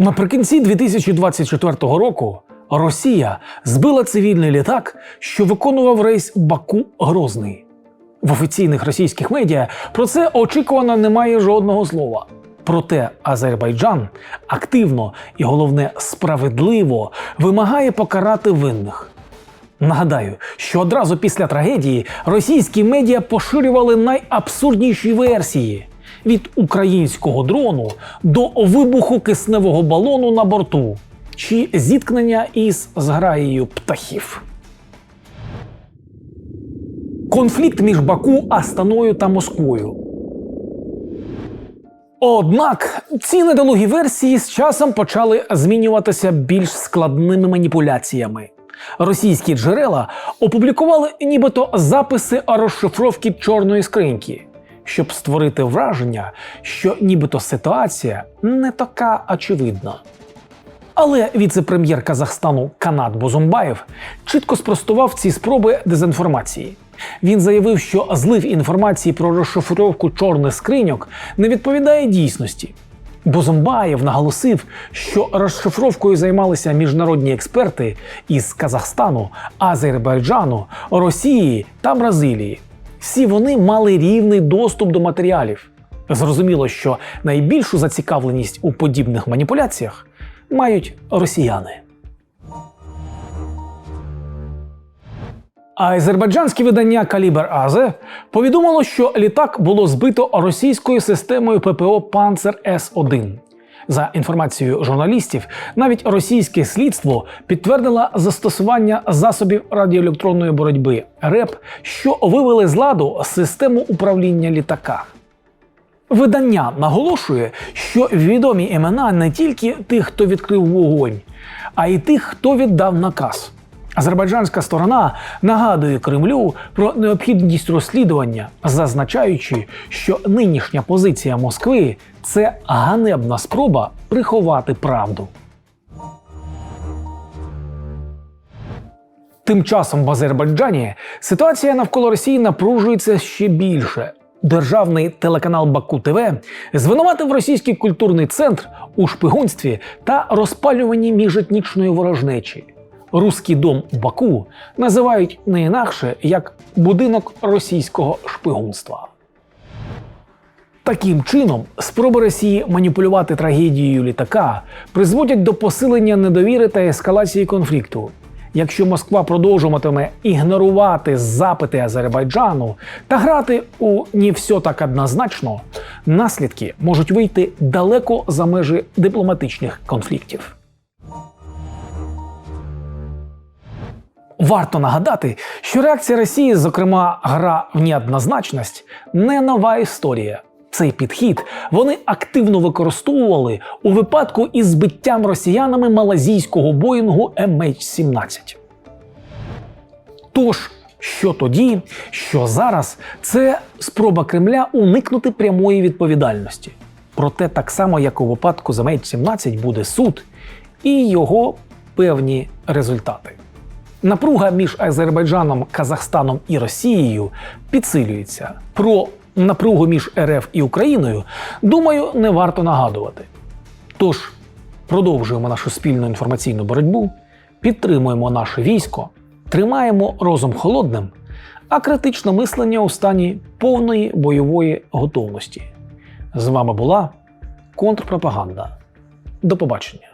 Наприкінці 2024 року Росія збила цивільний літак, що виконував рейс Баку Грозний. В офіційних російських медіа про це очікувано немає жодного слова. Проте Азербайджан активно і головне справедливо вимагає покарати винних. Нагадаю, що одразу після трагедії російські медіа поширювали найабсурдніші версії від українського дрону до вибуху кисневого балону на борту чи зіткнення із зграєю птахів. Конфлікт між Баку, Астаною та Москвою. Однак ці недолугі версії з часом почали змінюватися більш складними маніпуляціями. Російські джерела опублікували нібито записи розшифровки чорної скриньки, щоб створити враження, що нібито ситуація не така очевидна. Але віце-прем'єр Казахстану Канат Бозумбаєв чітко спростував ці спроби дезінформації. Він заявив, що злив інформації про розшифровку чорних скриньок не відповідає дійсності. Бозумбаєв наголосив, що розшифровкою займалися міжнародні експерти із Казахстану, Азербайджану, Росії та Бразилії. Всі вони мали рівний доступ до матеріалів. Зрозуміло, що найбільшу зацікавленість у подібних маніпуляціях мають росіяни. Азербайджанське видання Калібр Азе повідомило, що літак було збито російською системою ППО Панцер С-1. За інформацією журналістів, навіть російське слідство підтвердило застосування засобів радіоелектронної боротьби РЕП, що вивели з ладу систему управління літака. Видання наголошує, що відомі імена не тільки тих, хто відкрив вогонь, а й тих, хто віддав наказ. Азербайджанська сторона нагадує Кремлю про необхідність розслідування, зазначаючи, що нинішня позиція Москви це ганебна спроба приховати правду. Тим часом в Азербайджані ситуація навколо Росії напружується ще більше. Державний телеканал Баку ТВ звинуватив російський культурний центр у шпигунстві та розпалюванні міжетнічної ворожнечі. Руський дом Баку називають не інакше як будинок російського шпигунства. Таким чином, спроби Росії маніпулювати трагедією літака призводять до посилення недовіри та ескалації конфлікту. Якщо Москва продовжуватиме ігнорувати запити Азербайджану та грати у «не все так однозначно, наслідки можуть вийти далеко за межі дипломатичних конфліктів. Варто нагадати, що реакція Росії, зокрема гра в неоднозначність, не нова історія. Цей підхід вони активно використовували у випадку із збиттям росіянами малазійського боїнгу MH17. Тож, що тоді, що зараз, це спроба Кремля уникнути прямої відповідальності. Проте, так само, як у випадку з MH17, буде суд і його певні результати. Напруга між Азербайджаном, Казахстаном і Росією підсилюється. Про напругу між РФ і Україною, думаю, не варто нагадувати. Тож продовжуємо нашу спільну інформаційну боротьбу, підтримуємо наше військо, тримаємо розум холодним, а критичне мислення у стані повної бойової готовності. З вами була контрпропаганда. До побачення.